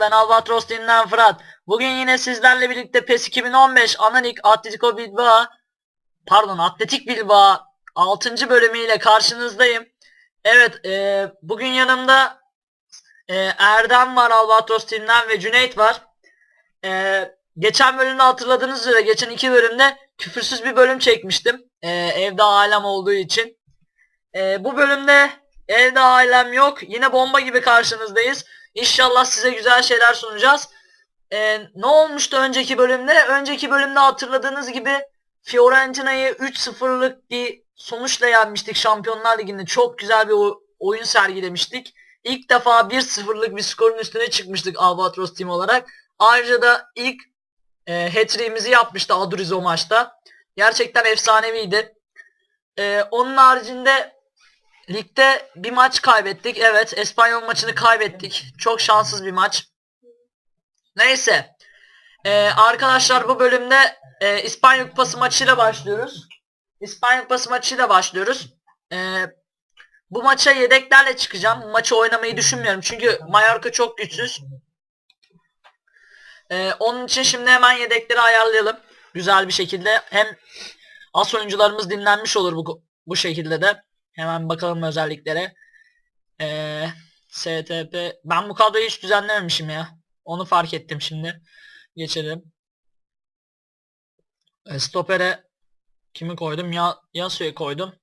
Ben Albatros Dinlen Fırat. Bugün yine sizlerle birlikte PES 2015 Analik Atletico Bilbao pardon Atletik Bilbao 6. bölümüyle karşınızdayım. Evet e, bugün yanımda e, Erdem var Albatros Team'den ve Cüneyt var. E, geçen bölümde hatırladığınız üzere geçen iki bölümde küfürsüz bir bölüm çekmiştim. E, evde ailem olduğu için. E, bu bölümde evde ailem yok. Yine bomba gibi karşınızdayız. İnşallah size güzel şeyler sunacağız. E, ne olmuştu önceki bölümde? Önceki bölümde hatırladığınız gibi Fiorentina'yı 3-0'lık bir sonuçla yenmiştik Şampiyonlar Ligi'nde. Çok güzel bir o- oyun sergilemiştik. İlk defa 1-0'lık bir skorun üstüne çıkmıştık Albatros Team olarak. Ayrıca da ilk e, hat-trick'imizi yapmıştı Adurizo maçta. Gerçekten efsaneviydi. E, onun haricinde ligde bir maç kaybettik. Evet Espanyol maçını kaybettik. Çok şanssız bir maç. Neyse. E, arkadaşlar bu bölümde e, İspanya Kupası maçıyla başlıyoruz. İspanya Kupası maçıyla başlıyoruz. E, bu maça yedeklerle çıkacağım. Bu maçı oynamayı düşünmüyorum. Çünkü Mallorca çok güçsüz. Ee, onun için şimdi hemen yedekleri ayarlayalım. Güzel bir şekilde. Hem as oyuncularımız dinlenmiş olur bu, bu şekilde de. Hemen bakalım özelliklere. Ee, STP. Ben bu kadroyu hiç düzenlememişim ya. Onu fark ettim şimdi. Geçelim. Ee, stopere kimi koydum? Ya Yasuo'yu koydum.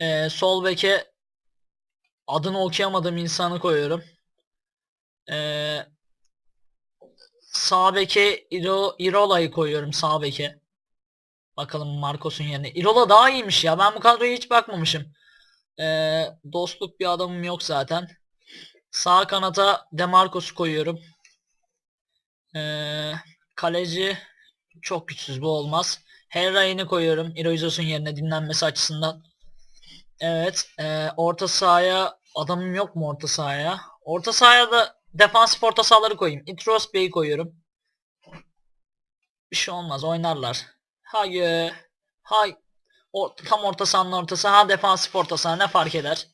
Ee, sol beke adını okuyamadığım insanı koyuyorum. Ee, sağ beke İro, İrola'yı koyuyorum sağ beke. Bakalım Marcos'un yerine. İrola daha iyiymiş ya. Ben bu kadroya hiç bakmamışım. Ee, dostluk bir adamım yok zaten. Sağ kanata Demarcos'u koyuyorum. Ee, kaleci çok güçsüz bu olmaz. Herra'yı koyuyorum. Iroizos'un yerine dinlenmesi açısından. Evet. E, orta sahaya adamım yok mu orta sahaya? Orta sahaya da defansif orta sahaları koyayım. Intros Bey'i koyuyorum. Bir şey olmaz oynarlar. Hayır. Hay. O, tam orta sahanın ortası. Ha defansif orta saha ne fark eder?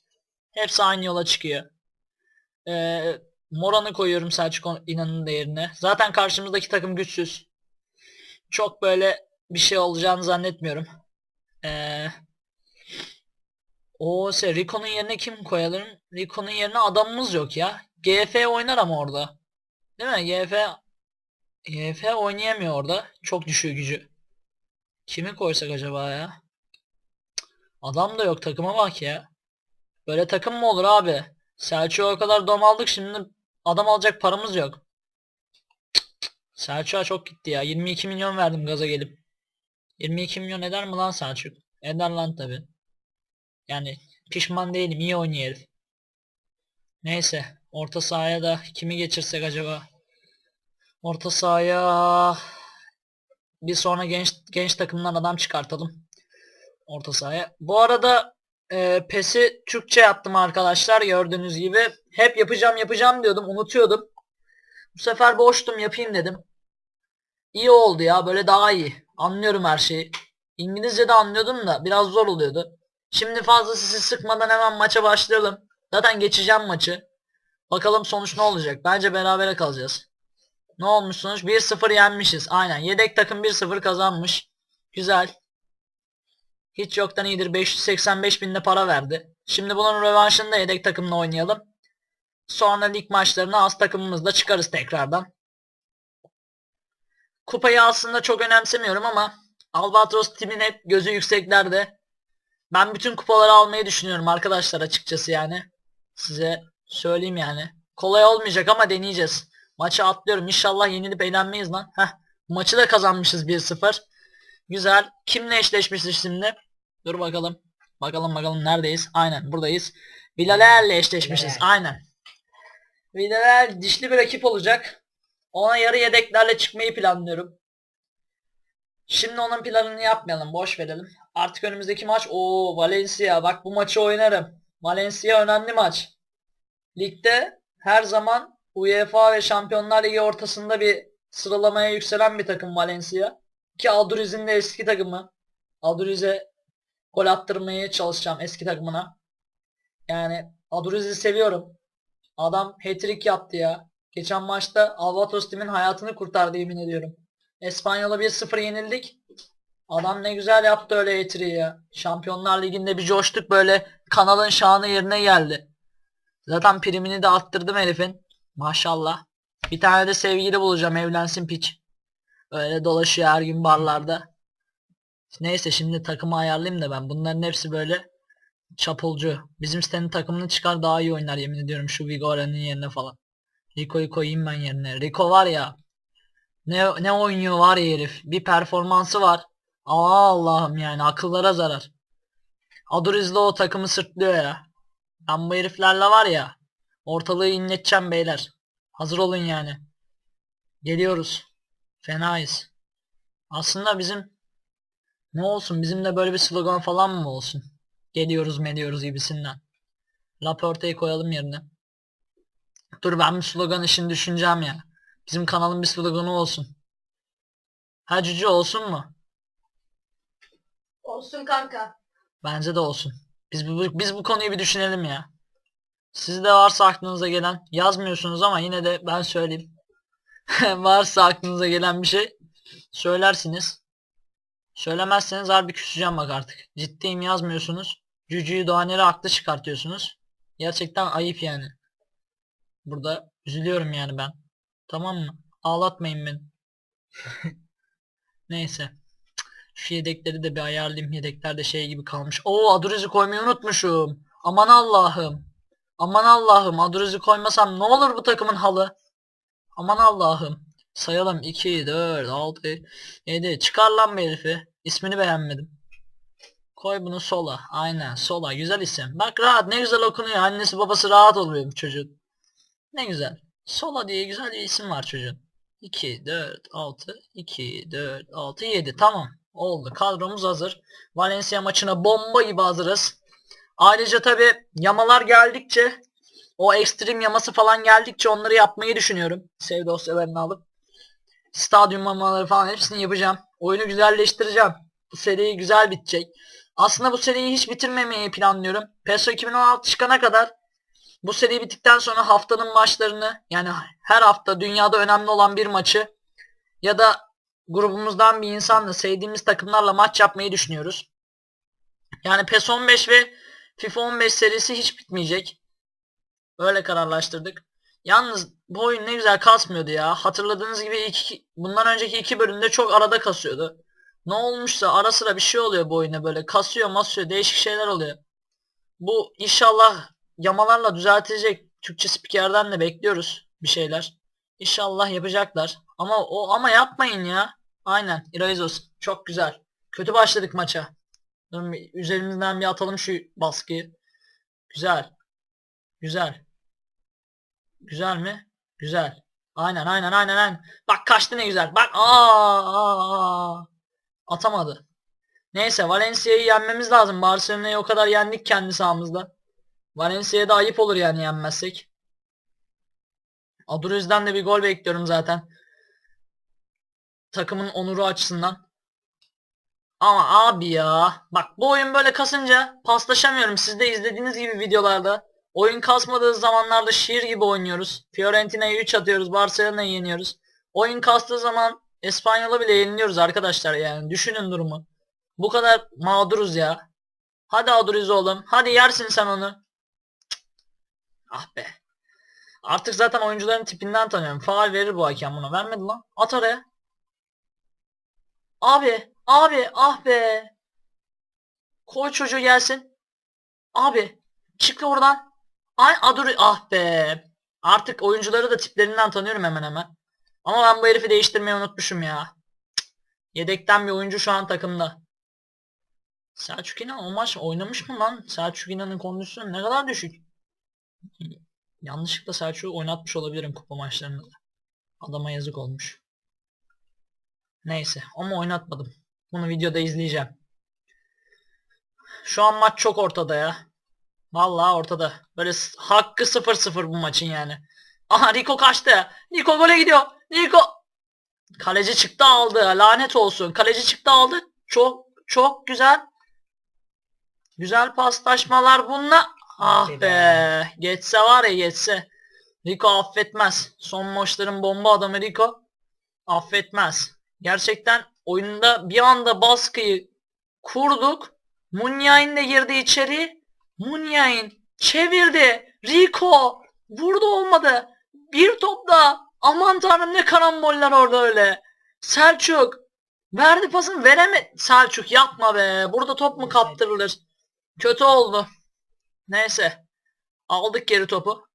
Hepsi aynı yola çıkıyor. Ee, Moran'ı koyuyorum Selçuk İnan'ın değerine. Zaten karşımızdaki takım güçsüz. Çok böyle bir şey olacağını zannetmiyorum. Eee o şey Rico'nun yerine kim koyalım? Rico'nun yerine adamımız yok ya. GF oynar ama orada. Değil mi? GF GF oynayamıyor orada. Çok düşüyor gücü. Kimi koysak acaba ya? Adam da yok takıma bak ya. Böyle takım mı olur abi? Selçuk'a o kadar dom aldık şimdi adam alacak paramız yok. Selçuk'a çok gitti ya. 22 milyon verdim gaza gelip. 22 milyon eder mi lan Selçuk? Eder lan tabi. Yani pişman değilim. iyi oynuyor herif. Neyse. Orta sahaya da kimi geçirsek acaba? Orta sahaya bir sonra genç genç takımdan adam çıkartalım. Orta sahaya. Bu arada e, PES'i Türkçe yaptım arkadaşlar gördüğünüz gibi. Hep yapacağım yapacağım diyordum unutuyordum. Bu sefer boştum yapayım dedim. İyi oldu ya böyle daha iyi. Anlıyorum her şeyi. İngilizce de anlıyordum da biraz zor oluyordu. Şimdi fazla sizi sıkmadan hemen maça başlayalım. Zaten geçeceğim maçı. Bakalım sonuç ne olacak. Bence berabere kalacağız. Ne olmuş sonuç? 1-0 yenmişiz. Aynen. Yedek takım 1-0 kazanmış. Güzel. Hiç yoktan iyidir. 585 binde para verdi. Şimdi bunun rövanşını da yedek takımla oynayalım. Sonra lig maçlarına az takımımızla çıkarız tekrardan. Kupayı aslında çok önemsemiyorum ama Albatros timin hep gözü yükseklerde. Ben bütün kupaları almayı düşünüyorum arkadaşlar açıkçası yani. Size söyleyeyim yani. Kolay olmayacak ama deneyeceğiz. Maçı atlıyorum. İnşallah yenilip eğlenmeyiz lan. Heh. Maçı da kazanmışız 1-0. Güzel. Kimle eşleşmişiz şimdi? Dur bakalım. Bakalım bakalım neredeyiz? Aynen buradayız. Villarreal'le eşleşmişiz. Aynen. Villarreal dişli bir rakip olacak. Ona yarı yedeklerle çıkmayı planlıyorum. Şimdi onun planını yapmayalım. Boş verelim. Artık önümüzdeki maç o Valencia. Bak bu maçı oynarım. Valencia önemli maç. Ligde her zaman UEFA ve Şampiyonlar Ligi ortasında bir sıralamaya yükselen bir takım Valencia. Ki Alduriz'in de eski takımı. Alduriz'e gol attırmaya çalışacağım eski takımına. Yani Alduriz'i seviyorum. Adam hat-trick yaptı ya. Geçen maçta Alvatos Team'in hayatını kurtardı yemin ediyorum. Espanyol'a 1-0 yenildik. Adam ne güzel yaptı öyle etiri ya. Şampiyonlar Ligi'nde bir coştuk böyle kanalın şanı yerine geldi. Zaten primini de arttırdım herifin. Maşallah. Bir tane de sevgili bulacağım evlensin piç. Öyle dolaşıyor her gün barlarda. Neyse şimdi takımı ayarlayayım da ben. Bunların hepsi böyle çapulcu. Bizim sitenin takımını çıkar daha iyi oynar yemin ediyorum şu Vigora'nın yerine falan. Rico'yu koyayım ben yerine. Rico var ya. Ne, ne oynuyor var ya herif. Bir performansı var. Aa Allah'ım yani akıllara zarar. Aduriz'le o takımı sırtlıyor ya. Ben bu heriflerle var ya. Ortalığı inleteceğim beyler. Hazır olun yani. Geliyoruz. Fenayız. Aslında bizim ne olsun bizim de böyle bir slogan falan mı olsun? Geliyoruz meliyoruz gibisinden. Laporte'yi koyalım yerine. Dur ben bir slogan işini düşüneceğim ya. Bizim kanalın bir sloganı olsun. Ha cüce olsun mu? Olsun kanka. Bence de olsun. Biz bu, biz bu konuyu bir düşünelim ya. Sizde varsa aklınıza gelen yazmıyorsunuz ama yine de ben söyleyeyim. varsa aklınıza gelen bir şey söylersiniz. Söylemezseniz harbi küseceğim bak artık. Ciddiyim yazmıyorsunuz. Cücüyü Doğaner'i haklı çıkartıyorsunuz. Gerçekten ayıp yani. Burada üzülüyorum yani ben. Tamam mı? Ağlatmayın beni. Neyse. Şu yedekleri de bir ayarlayayım. Yedekler de şey gibi kalmış. Oo Aduriz'i koymayı unutmuşum. Aman Allah'ım. Aman Allah'ım. Aduriz'i koymasam ne olur bu takımın halı. Aman Allah'ım. Sayalım 2, 4, 6, 7. Çıkar lan bir herifi. İsmini beğenmedim. Koy bunu sola. Aynen sola. Güzel isim. Bak rahat ne güzel okunuyor. Annesi babası rahat oluyor bu çocuğun. Ne güzel. Sola diye güzel bir isim var çocuğun. 2, 4, 6, 2, 4, 6, 7. Tamam. Oldu. Kadromuz hazır. Valencia maçına bomba gibi hazırız. Ayrıca tabi yamalar geldikçe o ekstrem yaması falan geldikçe onları yapmayı düşünüyorum. Sev dosyalarını alıp. Stadyum yamaları falan hepsini yapacağım. Oyunu güzelleştireceğim. Bu seri güzel bitecek. Aslında bu seriyi hiç bitirmemeyi planlıyorum. PES 2016 çıkana kadar bu seri bittikten sonra haftanın maçlarını yani her hafta dünyada önemli olan bir maçı ya da grubumuzdan bir insanla sevdiğimiz takımlarla maç yapmayı düşünüyoruz. Yani PES 15 ve FIFA 15 serisi hiç bitmeyecek. Öyle kararlaştırdık. Yalnız bu oyun ne güzel kasmıyordu ya. Hatırladığınız gibi iki, bundan önceki iki bölümde çok arada kasıyordu. Ne olmuşsa ara sıra bir şey oluyor bu oyuna böyle. Kasıyor masıyor değişik şeyler oluyor. Bu inşallah yamalarla düzeltecek. Türkçe spikerden de bekliyoruz bir şeyler. İnşallah yapacaklar. Ama o ama yapmayın ya. Aynen. Irazos. Çok güzel. Kötü başladık maça. Üzerimizden bir atalım şu baskıyı. Güzel. Güzel. Güzel mi? Güzel. Aynen aynen aynen aynen. Bak kaçtı ne güzel. Bak aa, aa. Atamadı. Neyse Valencia'yı yenmemiz lazım. Barcelona'yı o kadar yendik kendi sahamızda. Valencia'ya da ayıp olur yani yenmezsek. Aduriz'den de bir gol bekliyorum zaten. Takımın onuru açısından. Ama abi ya. Bak bu oyun böyle kasınca paslaşamıyorum. Siz de izlediğiniz gibi videolarda. Oyun kasmadığı zamanlarda şiir gibi oynuyoruz. Fiorentina'yı 3 atıyoruz. Barcelona'yı yeniyoruz. Oyun kastığı zaman İspanyol'u bile yeniliyoruz arkadaşlar yani. Düşünün durumu. Bu kadar mağduruz ya. Hadi Aduriz oğlum. Hadi yersin sen onu. Ah be. Artık zaten oyuncuların tipinden tanıyorum. Faal verir bu hakem buna. Vermedi lan. At araya. Abi. Abi. Ah be. Koy çocuğu gelsin. Abi. Çık oradan. Ay Aduri. Ah be. Artık oyuncuları da tiplerinden tanıyorum hemen hemen. Ama ben bu herifi değiştirmeyi unutmuşum ya. Yedekten bir oyuncu şu an takımda. Selçuk İnan o maç oynamış mı lan? Selçuk İnan'ın kondisyonu ne kadar düşük. Yanlışlıkla Selçuk'u oynatmış olabilirim kupa maçlarında da. Adama yazık olmuş. Neyse ama oynatmadım. Bunu videoda izleyeceğim. Şu an maç çok ortada ya. Vallahi ortada. Böyle hakkı 0-0 bu maçın yani. Aha Rico kaçtı. Rico gole gidiyor. Rico. Kaleci çıktı aldı. Lanet olsun. Kaleci çıktı aldı. Çok çok güzel. Güzel paslaşmalar bununla. Ah be. Geçse var ya geçse. Rico affetmez. Son maçların bomba adamı Rico affetmez. Gerçekten oyunda bir anda baskıyı kurduk. Munyain de girdi içeri. Munyain çevirdi. Rico vurdu olmadı. Bir top da aman tanrım ne karamboller orada öyle. Selçuk verdi pasını vereme. Selçuk yapma be. Burada top mu kaptırılır? Kötü oldu. Neyse. Aldık geri topu.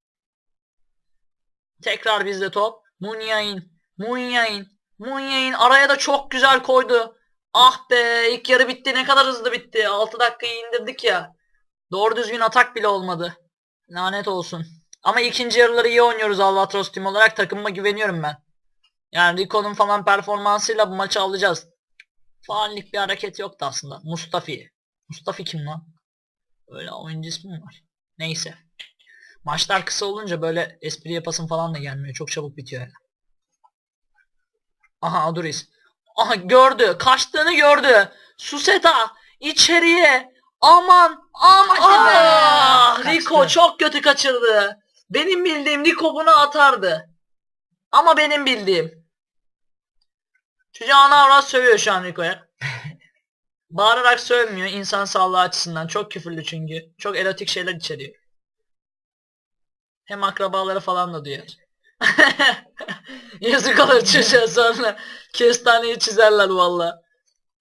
Tekrar bizde top. Munyain. Munyain. Munyain araya da çok güzel koydu. Ah be ilk yarı bitti ne kadar hızlı bitti. 6 dakikayı indirdik ya. Doğru düzgün atak bile olmadı. Lanet olsun. Ama ikinci yarıları iyi oynuyoruz Albatros Team olarak takımıma güveniyorum ben. Yani Rico'nun falan performansıyla bu maçı alacağız. Faallik bir hareket yoktu aslında. Mustafi. Mustafi kim lan? Öyle oyuncu ismi mi var? Neyse. Maçlar kısa olunca böyle espri yapasın falan da gelmiyor. Çok çabuk bitiyor yani. Aha Aduris. Aha gördü. Kaçtığını gördü. Suseta içeriye. Aman aman. Hadi be. Ah, Kaçtı. Çok kötü kaçırdı. Benim bildiğim Rico bunu atardı. Ama benim bildiğim. Çocuğu ana avrat sövüyor şu an Rico'ya. Bağırarak sövmüyor insan sağlığı açısından. Çok küfürlü çünkü. Çok erotik şeyler içeriyor. Hem akrabaları falan da duyar. Yazık olur çocuğa sonra. Kestaneyi çizerler valla.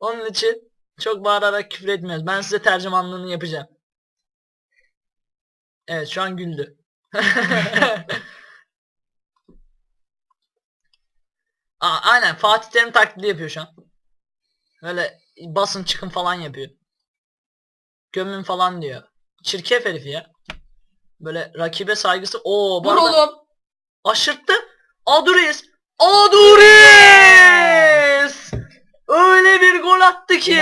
Onun için çok bağırarak küfür etmiyoruz. Ben size tercümanlığını yapacağım. Evet şu an güldü. Aa, aynen Fatih Terim taklidi yapıyor şu an. Böyle basın çıkın falan yapıyor. Gömün falan diyor. Çirkef herif ya. Böyle rakibe saygısı. Oo Vur arada oğlum. aşırttı. Aduris. Aduris! Öyle bir gol attı ki.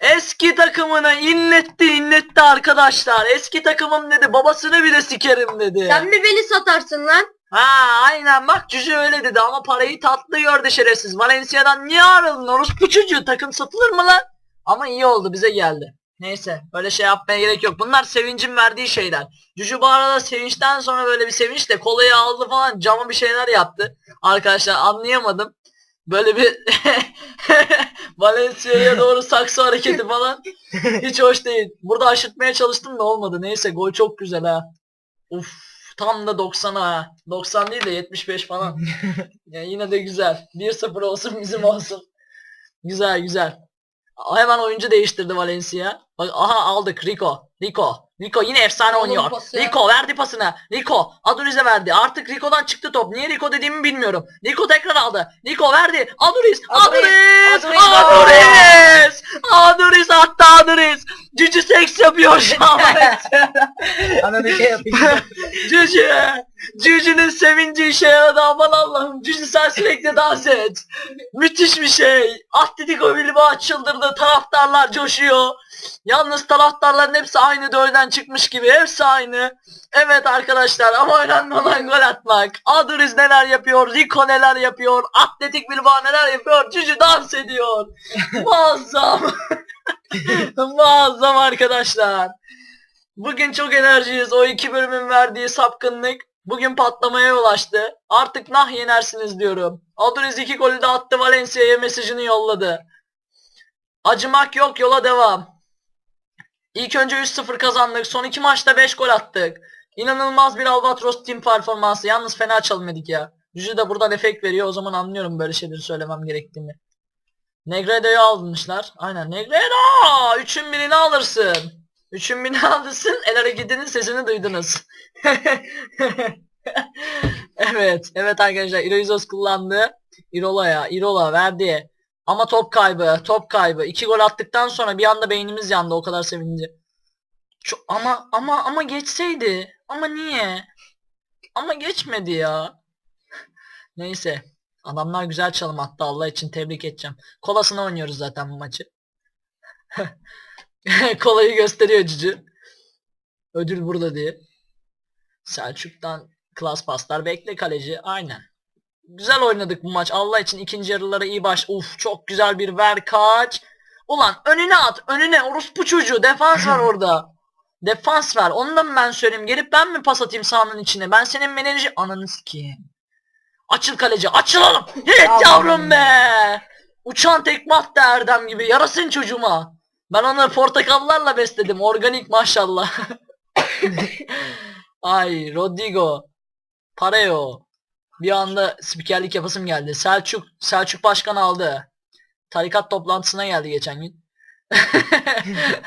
Eski takımını inletti inletti arkadaşlar. Eski takımım dedi babasını bile sikerim dedi. Sen mi beni satarsın lan? Ha aynen bak cüce öyle dedi ama parayı tatlı gördü şerefsiz. Valencia'dan niye ayrıldın orospu çocuğu takım satılır mı lan? Ama iyi oldu bize geldi. Neyse böyle şey yapmaya gerek yok. Bunlar sevincin verdiği şeyler. Cücü bu arada sevinçten sonra böyle bir sevinçle kolayı aldı falan cama bir şeyler yaptı. Arkadaşlar anlayamadım. Böyle bir Valencia'ya doğru saksı hareketi falan hiç hoş değil. Burada aşırtmaya çalıştım da olmadı. Neyse gol çok güzel ha. Uf tam da 90 ha. 90 değil de 75 falan. ya yine de güzel. 1-0 olsun bizim olsun. Güzel güzel. Hemen oyuncu değiştirdi Valencia. Bak aha aldık Rico. Rico. Rico yine efsane Oğlum oynuyor. pası ya. Rico verdi pasını. Rico Aduriz'e verdi. Artık Rico'dan çıktı top. Niye Rico dediğimi bilmiyorum. Rico tekrar aldı. Rico verdi. Aduriz. Aduriz. Aduriz. Aduriz. Aduriz attı Aduriz. Cücü seks yapıyor şu an. Ana bir şey yapayım. Cücü. Cücü'nün sevinci işe yaradı aman Allah'ım. Cücü sen sürekli dans et. Müthiş bir şey. Atletico Bilbao çıldırdı. Taraftarlar coşuyor. Yalnız taraftarların hepsi aynı dölden çıkmış gibi. Hepsi aynı. Evet arkadaşlar ama olan gol atmak. Aduriz neler yapıyor. Rico neler yapıyor. Atletik Bilbao neler yapıyor. Cücü dans ediyor. Muazzam. Muazzam arkadaşlar. Bugün çok enerjiyiz. O iki bölümün verdiği sapkınlık bugün patlamaya yol açtı. Artık nah yenersiniz diyorum. Aduriz iki golü de attı Valencia'ya mesajını yolladı. Acımak yok yola devam. İlk önce 3-0 kazandık. Son iki maçta 5 gol attık. İnanılmaz bir Albatros team performansı. Yalnız fena çalmadık ya. Yüzü de buradan efekt veriyor. O zaman anlıyorum böyle şeyleri söylemem gerektiğini. Negredo'yu almışlar. Aynen Negredo! Üçün birini alırsın. Üçün birini alırsın. El hareketinin sesini duydunuz. evet. Evet arkadaşlar. Iroizos kullandı. Irola ya. Irola verdi. Ama top kaybı. Top kaybı. İki gol attıktan sonra bir anda beynimiz yandı. O kadar sevince. Çok, ama ama ama geçseydi. Ama niye? Ama geçmedi ya. Neyse. Adamlar güzel çalım attı. Allah için tebrik edeceğim. Kolasını oynuyoruz zaten bu maçı. Kolayı gösteriyor Cücü. Ödül burada diye. Selçuk'tan klas paslar bekle kaleci. Aynen. Güzel oynadık bu maç. Allah için ikinci yarılara iyi baş. Uf çok güzel bir ver kaç. Ulan önüne at. Önüne. Orospu çocuğu. Defans var orada. Defans ver. Onu da mı ben söyleyeyim? Gelip ben mi pas atayım sahanın içine? Ben senin menajer... Ananı sikeyim. Açıl kaleci. Açıl oğlum. Evet Tamam. yavrum be. Uçan tekme attı Erdem gibi. Yarasın çocuğuma. Ben onu portakallarla besledim. Organik maşallah. Ay Rodrigo. Pareo. Bir anda spikerlik yapasım geldi. Selçuk. Selçuk Başkan aldı. Tarikat toplantısına geldi geçen gün.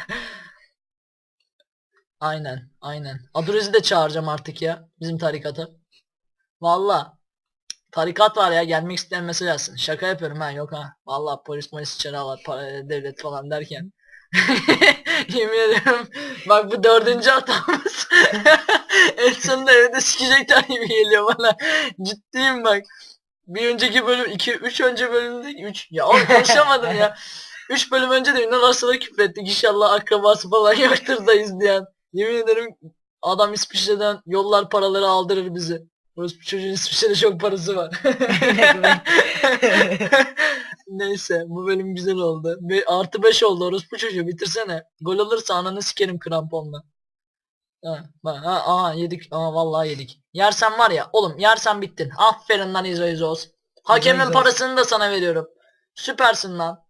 aynen. Aynen. Adurez'i de çağıracağım artık ya. Bizim tarikata. Valla. Tarikat var ya gelmek isteyen mesaj atsın. Şaka yapıyorum ha yok ha. Valla polis polis içeri alır para, devlet falan derken. Yemin ediyorum. Bak bu dördüncü hatamız. en sonunda evde sikecekler gibi geliyor bana. Ciddiyim bak. Bir önceki bölüm 2 3 önce bölümde 3 ya oğlum konuşamadım ya. 3 bölüm önce de Ünal Aslan'a küfrettik. İnşallah akrabası falan yoktur da izleyen. Yemin ederim adam İsviçre'den yollar paraları aldırır bizi. Orası çocuğun İsviçre'de çok parası var. Neyse bu bölüm güzel oldu. Be artı 5 oldu orospu çocuğu bitirsene. Gol alırsa ananı sikerim kramponla. Ha, ha, aha yedik. Aha vallahi yedik. Yersen var ya oğlum yersen bittin. Aferin lan İzo İzos. Hakemin İzo parasını da sana veriyorum. Süpersin lan.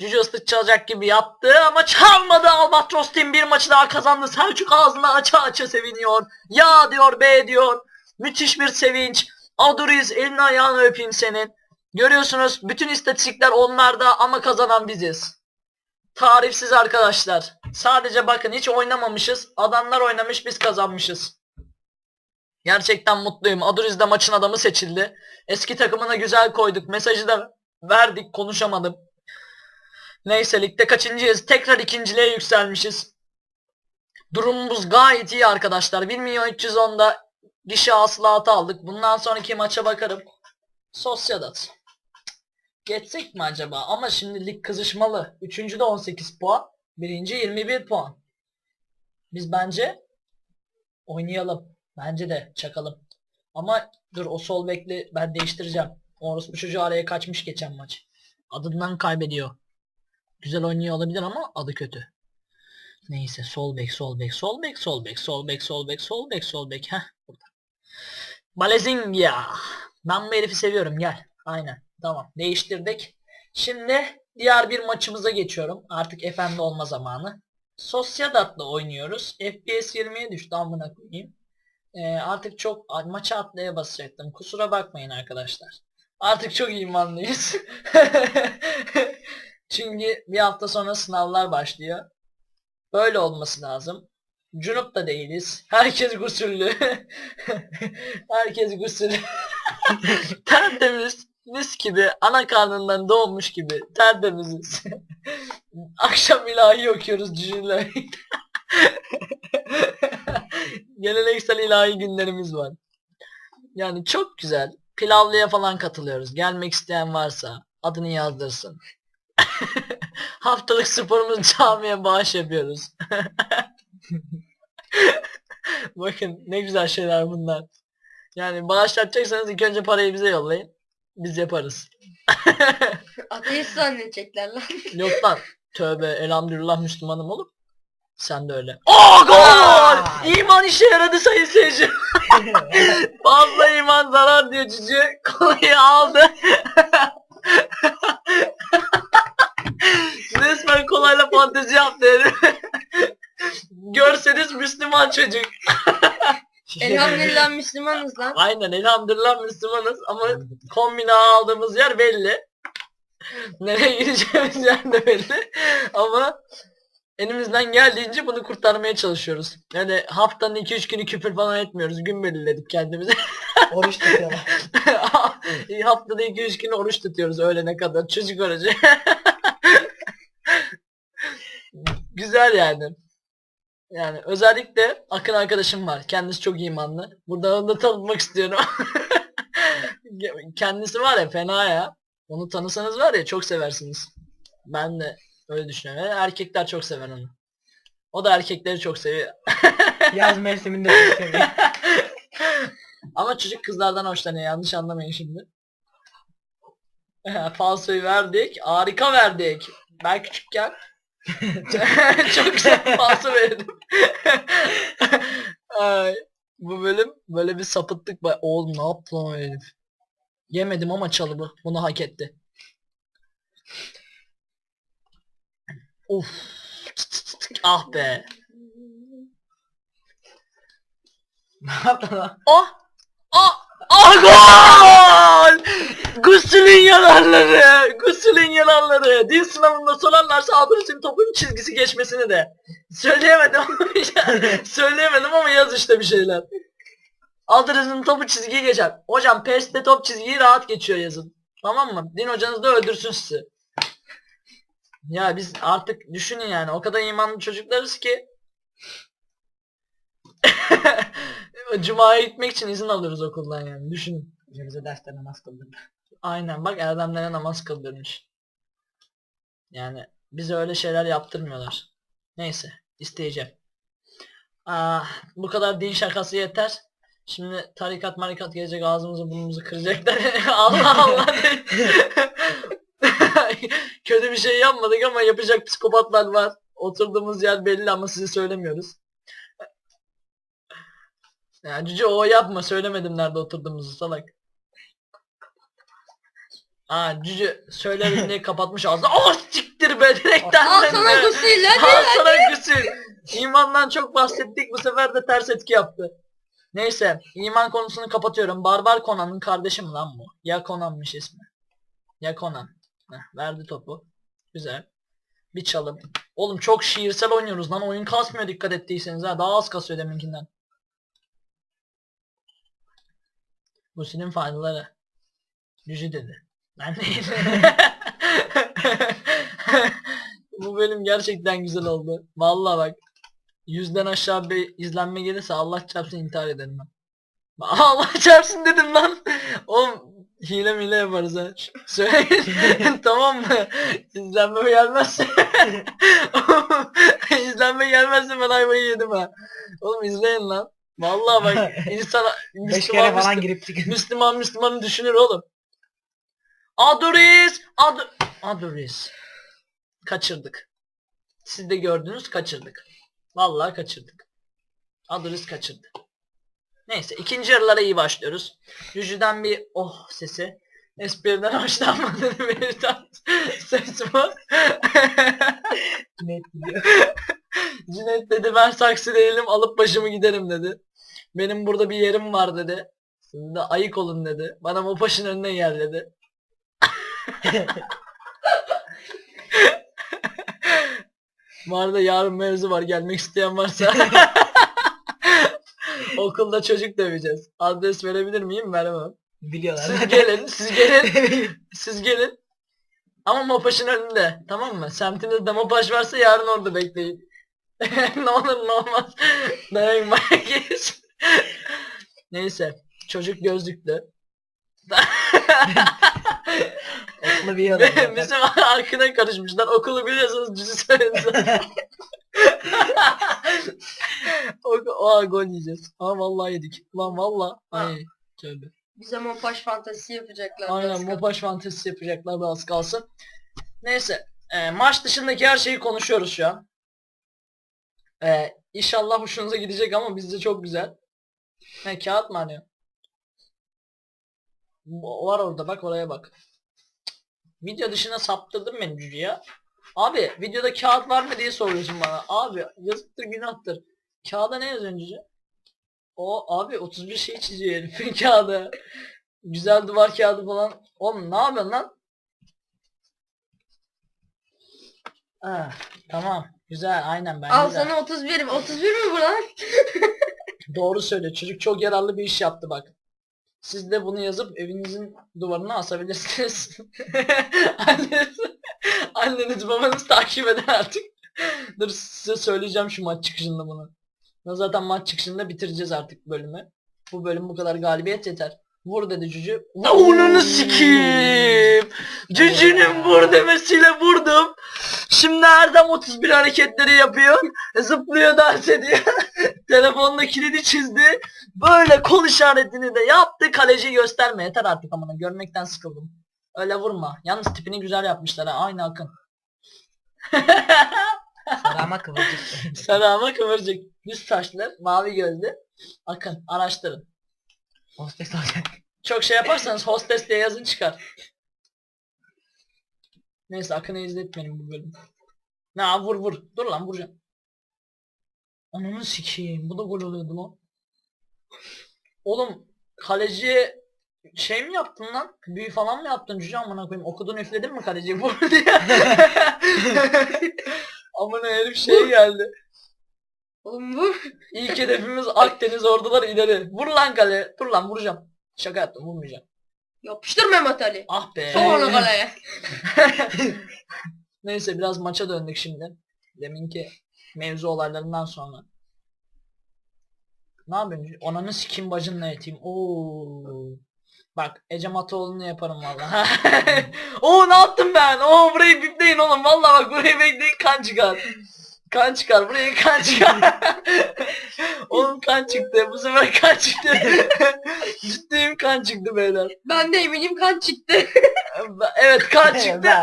Cüce ıslık çalacak gibi yaptı ama çalmadı. Albatros Team bir maçı daha kazandı. Selçuk ağzını aça aça seviniyor. Ya diyor B diyor. Müthiş bir sevinç. Aduriz elini ayağını öpeyim senin. Görüyorsunuz bütün istatistikler onlarda ama kazanan biziz. Tarifsiz arkadaşlar. Sadece bakın hiç oynamamışız. Adamlar oynamış biz kazanmışız. Gerçekten mutluyum. Aduriz de maçın adamı seçildi. Eski takımına güzel koyduk. Mesajı da verdik konuşamadım. Neyse ligde kaçıncıyız? Tekrar ikinciliğe yükselmişiz. Durumumuz gayet iyi arkadaşlar. 1 milyon 310'da gişe hasılatı aldık. Bundan sonraki maça bakarım. Sosyadat. Geçsek mi acaba? Ama şimdi lig kızışmalı. Üçüncü de 18 puan. Birinci 21 puan. Biz bence oynayalım. Bence de çakalım. Ama dur o sol bekli ben değiştireceğim. Orası bu çocuğu araya kaçmış geçen maç. Adından kaybediyor. Güzel oynuyor olabilir ama adı kötü. Neyse sol bek sol bek sol bek sol bek sol bek sol bek sol bek sol bek heh burada. Balezingia. Ben bu herifi seviyorum gel. Aynen tamam değiştirdik. Şimdi diğer bir maçımıza geçiyorum. Artık efendi olma zamanı. Sosyadat'la oynuyoruz. FPS 20'ye düştü amına koyayım. Ee, artık çok maça atlaya basacaktım. Kusura bakmayın arkadaşlar. Artık çok imanlıyız. Çünkü bir hafta sonra sınavlar başlıyor. Böyle olması lazım. Cunup da değiliz. Herkes gusüllü. Herkes gusüllü. Tertemiz. Mis gibi ana karnından doğmuş gibi tertemiziz. Akşam ilahi okuyoruz cücüler. Geleneksel ilahi günlerimiz var. Yani çok güzel. Pilavlıya falan katılıyoruz. Gelmek isteyen varsa adını yazdırsın. Haftalık sporumuz camiye bağış yapıyoruz. Bakın ne güzel şeyler bunlar. Yani bağış yapacaksanız ilk önce parayı bize yollayın. Biz yaparız. Ateist zannedecekler lan. Yok lan. Tövbe elhamdülillah Müslümanım oğlum. Sen de öyle. Oo gol! İman işe yaradı sayın seyirci. Fazla iman zarar diyor cücü. Kolayı aldı. Resmen kolayla fantezi yaptı herif. Görseniz Müslüman çocuk. Elhamdülillah Müslümanız lan. Aynen elhamdülillah Müslümanız ama kombine aldığımız yer belli. Nereye gideceğimiz yer de belli. Ama elimizden geldiğince bunu kurtarmaya çalışıyoruz. Yani haftanın 2-3 günü küfür falan etmiyoruz. Gün belirledik kendimize. Oruç tutuyorlar. Haftada 2-3 gün oruç tutuyoruz öğlene kadar. Çocuk orucu. Güzel yani. Yani özellikle Akın arkadaşım var. Kendisi çok imanlı. Burada onu da tanıtmak istiyorum. Kendisi var ya fena ya. Onu tanısanız var ya çok seversiniz. Ben de öyle düşünüyorum. Yani erkekler çok sever onu. O da erkekleri çok seviyor. Yaz mevsiminde çok seviyor. Ama çocuk kızlardan hoşlanıyor. Yanlış anlamayın şimdi. Falsoyu verdik. Harika verdik. Ben küçükken Çok güzel pası verdim. Ay, bu bölüm böyle bir sapıttık. Ba- Oğlum ne yaptı lan o herif? Yemedim ama çalımı. Bunu hak etti. Uf. Ah be. ne yaptın lan? Ah! Ah! Ah gol! Gusül'ün yararları! Gusül'ün yararları! Dil sınavında sorarlarsa Abdülhamid'in topun çizgisi geçmesini de. Söyleyemedim söyleyemedim ama yaz işte bir şeyler. Abdülhamid'in topu çizgiyi geçer. Hocam PES'te top çizgiyi rahat geçiyor yazın. Tamam mı? Din hocanız da öldürsün sizi. Ya biz artık düşünün yani o kadar imanlı çocuklarız ki Cuma'ya gitmek için izin alıyoruz okuldan yani düşünün. Bize derste namaz kıldırdı. Aynen bak erdemlere namaz kıldırmış. Yani bize öyle şeyler yaptırmıyorlar. Neyse isteyeceğim. Ah, bu kadar din şakası yeter. Şimdi tarikat marikat gelecek ağzımızı burnumuzu kıracaklar. Allah Allah. Kötü bir şey yapmadık ama yapacak psikopatlar var. Oturduğumuz yer belli ama size söylemiyoruz. Ya cüce o yapma söylemedim nerede oturduğumuzu salak. Aa cüce söylerim diye kapatmış ağzını. Oh siktir be direkten. Al sana gusül hadi. Al sana gusül. İmandan çok bahsettik bu sefer de ters etki yaptı. Neyse iman konusunu kapatıyorum. Barbar Conan'ın kardeşi mi lan bu? Ya Conan'mış ismi. Ya Conan. Heh, verdi topu. Güzel. Bir çalım. Oğlum çok şiirsel oynuyoruz lan. Oyun kasmıyor dikkat ettiyseniz ha. Daha az kasıyor deminkinden. Gusül'ün faydaları. Yüzü dedi. Ben değil. Bu bölüm gerçekten güzel oldu. Vallahi bak. Yüzden aşağı bir izlenme gelirse Allah çarpsın intihar ederim ben. Allah çarpsın dedim lan. Oğlum hile mile yaparız ha. Söyle. tamam mı? İzlenme gelmezse. İzlenme gelmezse ben ayvayı yedim ha. Oğlum izleyin lan. Vallahi bak insan Müslüman, Müslüman, girip. Müslüman Müslümanı düşünür oğlum. Adoris! Ad Adoris. Kaçırdık. Siz de gördünüz kaçırdık. Vallahi kaçırdık. Adoris kaçırdı. Neyse ikinci yarılara iyi başlıyoruz. Cücü'den bir oh sesi. Espriden hoşlanmadığını belirten ses bu. Net biliyor. Cüneyt dedi ben saksı değilim alıp başımı giderim dedi. Benim burada bir yerim var dedi. Siz de ayık olun dedi. Bana Mopaş'ın önüne gel dedi. Bu arada yarın mevzu var gelmek isteyen varsa. Okulda çocuk döveceğiz. Adres verebilir miyim? Veremem. Biliyorlar. Siz gelin, siz gelin, siz gelin. Ama Mopaş'ın önünde. Tamam mı? Semtinizde Mopaş varsa yarın orada bekleyin. ne olur ne olmaz. Dayan geç. Neyse. Çocuk gözlüklü. Okulu biliyorlar. zaten. Bizim arkına karışmışlar. Okulu biliyorsunuz cüzü söylediler. o, aa, gol yiyeceğiz. Aa vallahi yedik. Lan valla. Ay tövbe. Bize mopaş fantezisi yapacaklar. Aynen biraz Mopaş fantezisi yapacaklar da az kalsın. Neyse. e, maç dışındaki her şeyi konuşuyoruz şu an. E, inşallah hoşunuza gidecek ama bizde çok güzel. Ne kağıt mı? Bu- Var orada bak oraya bak. Video dışına saptırdın beni cüce ya. Abi videoda kağıt var mı diye soruyorsun bana. Abi yazıktır günahtır. Kağıda ne yazıyorsun cüce? O abi 31 şey çiziyor herifin kağıdı. Güzel duvar kağıdı falan. Oğlum ne yapıyorsun lan? Ah, tamam. Güzel aynen ben Al güzel. sana 31. 31 mi bu lan? Doğru söyle. Çocuk çok yararlı bir iş yaptı bak. Siz de bunu yazıp evinizin duvarına asabilirsiniz. anneniz, anneniz babanız takip eder artık. Dur size söyleyeceğim şu maç çıkışında bunu. Zaten maç çıkışında bitireceğiz artık bölümü. Bu bölüm bu kadar galibiyet yeter. Vur dedi cücü. Onunu sikeyim. Cücünün vur demesiyle vurdum. Şimdi Erdem 31 hareketleri yapıyor. Zıplıyor dans ediyor. Telefonla kilidi çizdi. Böyle kol işaretini de yaptı. Kaleci gösterme. Yeter artık amına. Görmekten sıkıldım. Öyle vurma. Yalnız tipini güzel yapmışlar ha. Aynı Akın. Selama kıvırcık. Selama kıvırcık. Düz saçlı, mavi gözlü. Bakın araştırın. Hostes olacak. Çok şey yaparsanız hostes diye yazın çıkar. Neyse Akın'ı izletmeyelim bu bölüm. Na vur vur. Dur lan vuracağım. Ananı sikeyim. Bu da gol oluyordu lan. Oğlum kaleciye şey mi yaptın lan? Büyü falan mı yaptın cüce amına koyayım? Okudun üfledin mi kaleciyi vur diye. amına herif şey geldi. Oğlum bu. İlk hedefimiz Akdeniz ordular ileri. Vur lan kale. Dur lan vuracağım. Şaka yaptım vurmayacağım. Yapıştır Mehmet Ali. Ah be. Sok onu kaleye. Neyse biraz maça döndük şimdi. Deminki mevzu olaylarından sonra. Ne yapıyorsun? Ananı sikim bacınla eteyim. Oo. Bak Ecem Ataoğlu'nu yaparım valla. Oo ne yaptım ben? Oo burayı bipleyin oğlum. Valla bak burayı bekleyin kan çıkar. Kan çıkar. Buraya kan çıkar. oğlum kan çıktı. Bu sefer kan çıktı. Ciddiyim kan çıktı beyler. Ben de eminim kan çıktı. Evet kan çıktı.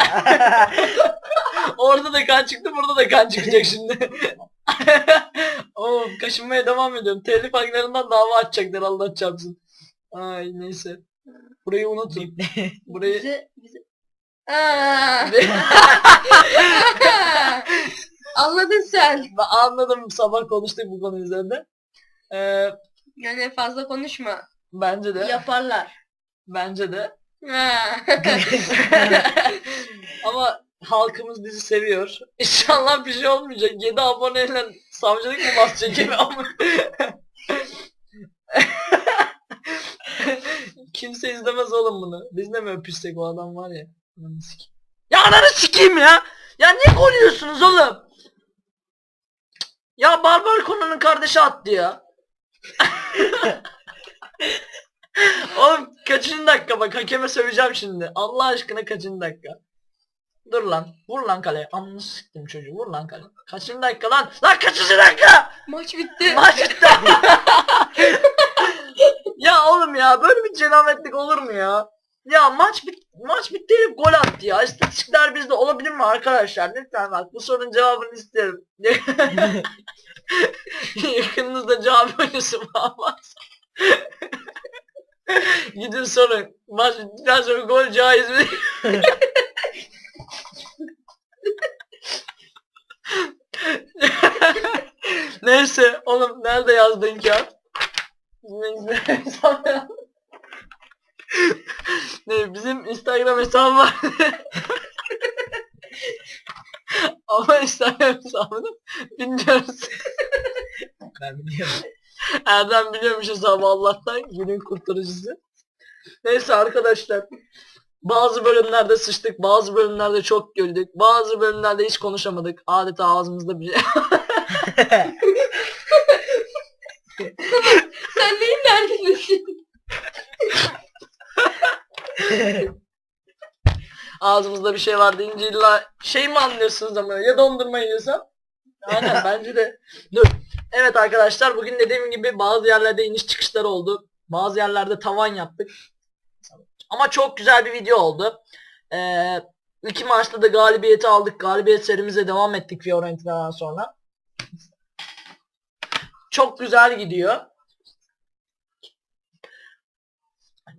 Orada da kan çıktı, burada da kan çıkacak şimdi. Oğlum kaşınmaya devam ediyorum. Telif haklarından dava açacaklar Allah çarpsın. Ay neyse. Burayı unutun. Burayı... Bize, bize... Aa. Anladın sen. Anladım sabah konuştuk bu konu üzerinde. Ee, Yani fazla konuşma. bence de. Yaparlar. Bence de. Ha. Ama halkımız bizi seviyor. İnşallah bir şey olmayacak. 7 aboneyle savcılık mı basacak gibi ama. Kimse izlemez oğlum bunu. Biz de mi öpüşsek o adam var ya. Ananı sikeyim. Ya ananı sikeyim ya. Ya niye koruyorsunuz oğlum? Ya Barbar Conan'ın kardeşi attı ya. Oğlum kaçıncı dakika bak hakeme söveceğim şimdi. Allah aşkına kaçıncı dakika. Dur lan. Vur lan kaleye. Amını sıktım çocuğu. Vur lan kaleye. Kaçıncı dakika lan? Lan kaçıncı dakika? Maç bitti. Maç bitti. ya oğlum ya böyle bir cenabetlik olur mu ya? Ya maç bit maç bitti gol attı ya. İstatistikler bizde olabilir mi arkadaşlar? Lütfen bak bu sorunun cevabını isterim. Yakınınızda cevap falan varsa. Gidin sorun. Maç bittikten sonra gol caiz mi? Neyse oğlum nerede yazdın kağıt? Ne bizim Instagram hesabı var. Ama Instagram hesabını bilmiyoruz. ben biliyorum. Erdem biliyormuş hesabı Allah'tan günün kurtarıcısı. Neyse arkadaşlar. Bazı bölümlerde sıçtık, bazı bölümlerde çok güldük, bazı bölümlerde hiç konuşamadık. Adeta ağzımızda bir şey. Sen neyin derdindesin? ağzımızda bir şey var deyince illa şey mi anlıyorsunuz ama ya dondurma yiyorsam? Aynen bence de. Dur. Evet arkadaşlar bugün dediğim gibi bazı yerlerde iniş çıkışlar oldu. Bazı yerlerde tavan yaptık. Ama çok güzel bir video oldu. Ee, iki maçta da galibiyeti aldık. Galibiyet serimize devam ettik Fiorentina'dan sonra. Çok güzel gidiyor.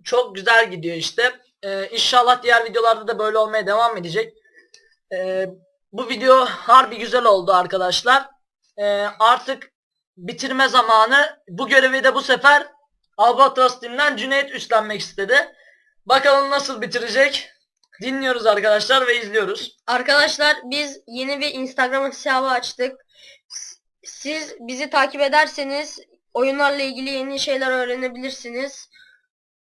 Çok güzel gidiyor işte. Ee, inşallah diğer videolarda da böyle olmaya devam edecek. Ee, bu video harbi güzel oldu arkadaşlar. Ee, artık bitirme zamanı. Bu görevi de bu sefer Albatros Team'den Cüneyt üstlenmek istedi. Bakalım nasıl bitirecek. Dinliyoruz arkadaşlar ve izliyoruz. Arkadaşlar biz yeni bir Instagram hesabı açtık. Siz bizi takip ederseniz oyunlarla ilgili yeni şeyler öğrenebilirsiniz.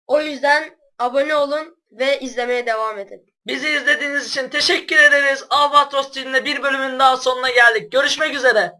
O yüzden abone olun ve izlemeye devam edin. Bizi izlediğiniz için teşekkür ederiz. Albatros Team'le bir bölümün daha sonuna geldik. Görüşmek üzere.